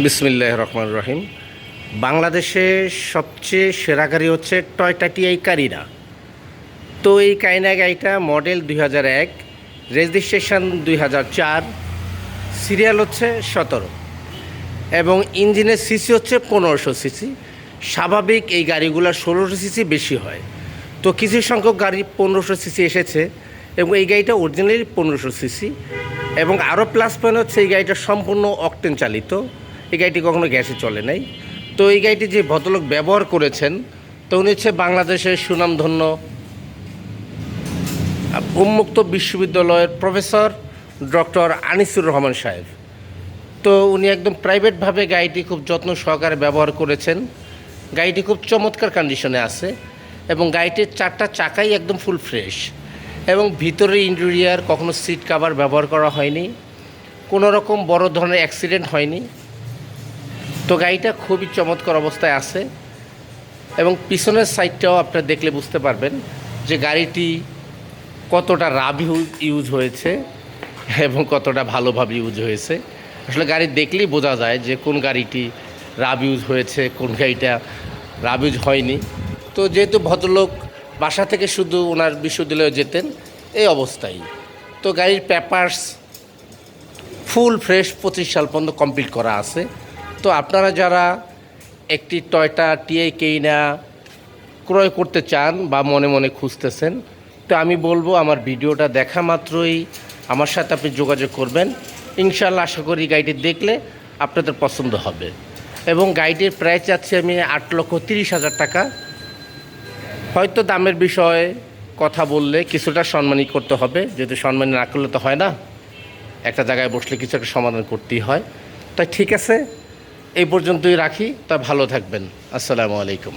বিসমিল্লাহ রহমান রহিম। বাংলাদেশে সবচেয়ে সেরা গাড়ি হচ্ছে টয়টা টিআই কারিনা তো এই কাইনা গাড়িটা মডেল দুই হাজার এক রেজিস্ট্রেশন দুই হাজার চার সিরিয়াল হচ্ছে সতেরো এবং ইঞ্জিনের সিসি হচ্ছে পনেরোশো সিসি স্বাভাবিক এই গাড়িগুলো ষোলোশো সিসি বেশি হয়। তো কিছু সংখ্যক গাড়ি পনেরোশো সিসি এসেছে এবং এই গাড়িটা অরিজিনালি পনেরোশো সিসি এবং আরও প্লাস পয়েন্ট হচ্ছে এই গাড়িটা সম্পূর্ণ অকটেন চালিত। এই গাড়িটি কখনো গ্যাসে চলে নাই। তো এই গাড়িটি যে ভদ্রলোক ব্যবহার করেছেন, তো উনি হচ্ছে বাংলাদেশের সুনামধন্য উন্মুক্ত বিশ্ববিদ্যালয়ের প্রফেসর ডক্টর আনিসুর রহমান সাহেব। তো উনি একদম প্রাইভেটভাবে গাড়িটি খুব যত্ন সহকারে ব্যবহার করেছেন। গাড়িটি খুব চমৎকার কন্ডিশনে আছে এবং গাড়িটির চারটা চাকাই একদম ফুল ফ্রেশ এবং ভিতরে ইন্টেরিয়ার কখনো সিট কাভার ব্যবহার করা হয়নি। কোনো রকম বড় ধরনের অ্যাক্সিডেন্ট হয়নি। তো গাড়িটা খুবই চমৎকার অবস্থায় আছে এবং পিছনের সাইডটাও আপনারা দেখলে বুঝতে পারবেন যে গাড়িটি কতটা রাব ইউজ হয়েছে এবং কতটা ভালোভাবে ইউজ হয়েছে। আসলে গাড়ি দেখলেই বোঝা যায় যে কোন গাড়িটি রাব ইউজ হয়েছে, কোন গাড়িটা রাব ইউজ হয়নি। তো যেহেতু ভদ্রলোক বাসা থেকে শুধু ওনার বিশ্ববিদ্যালয়ে যেতেন, এই অবস্থায়। তো গাড়ির পেপার্স ফুল ফ্রেশ পঁচিশ সাল পর্যন্ত কমপ্লিট করা আছে। তো আপনারা যারা একটি টয়টা টিআই কেইনা ক্রয় করতে চান বা মনে মনে খুঁজতেছেন, তো আমি বলব আমার ভিডিওটা দেখা মাত্রই। আমার সাথে আপনি যোগাযোগ করবেন। ইনশাল্লাহ আশা করি গাড়িটি দেখলে আপনাদের পছন্দ হবে। এবং গাড়িটির প্রাইস চাচ্ছি আমি আট লক্ষ তিরিশ হাজার টাকা। হয়তো দামের বিষয়ে কথা বললে কিছুটা সম্মানই করতে হবে। যেহেতু সম্মানী না করলে তো হয় না। একটা জায়গায় বসলে কিছু একটা সমাধান করতেই হয়। তাই ঠিক আছে এই পর্যন্তই রাখি তা ভালো থাকবেন। আসসালামু আলাইকুম।